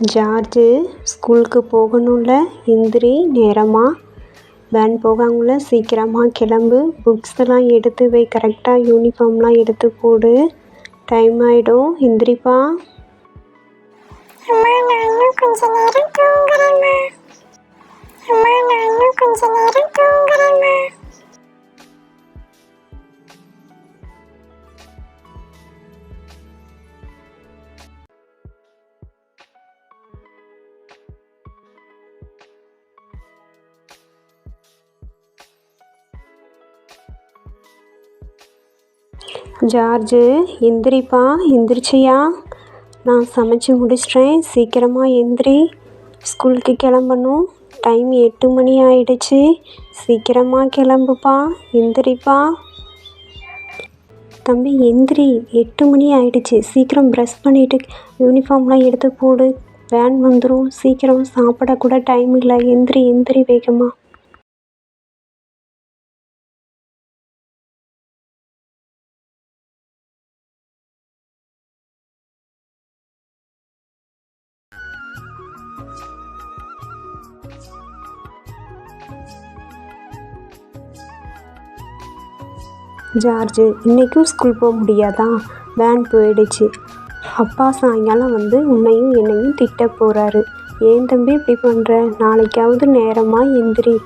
George ஸ்கூலுக்கு போகணும்ல எந்திரி நேரமாக வேன் போகாமல் சீக்கிரமாக கிளம்பு. புக்ஸெல்லாம் எடுத்து வை. கரெக்டாக யூனிஃபார்ம்லாம் எடுத்து போடு. டைம் ஆகிடும் எந்திரிப்பா ஜார்ஜு எந்திரிப்பா எந்திரிச்சியா? நான் சமைச்சு முடிச்சிட்டேன். சீக்கிரமாக எந்திரி. ஸ்கூலுக்கு கிளம்பணும். டைம் எட்டு மணி ஆயிடுச்சு. சீக்கிரமாக கிளம்புப்பா. எந்திரிப்பா. தம்பி எந்திரி. எட்டு மணி ஆயிடுச்சு. சீக்கிரம் ப்ரெஷ் பண்ணிவிட்டு யூனிஃபார்ம்லாம் எடுத்து போடு. வேன் வந்துடும் சீக்கிரம் சாப்பிட கூட டைம் இல்லை. எந்திரி எந்திரி வேகமாக ஜார்ஜு இன்றைக்கும் ஸ்கூல் போக முடியாதா? வேன் போயிடுச்சு. அப்பா சாயங்காலம் வந்து உன்னையும் என்னையும் திட்ட போகிறாரு ஏன் தம்பி இப்படி பண்ணுற நாளைக்காவது நேரமாக எந்திரி.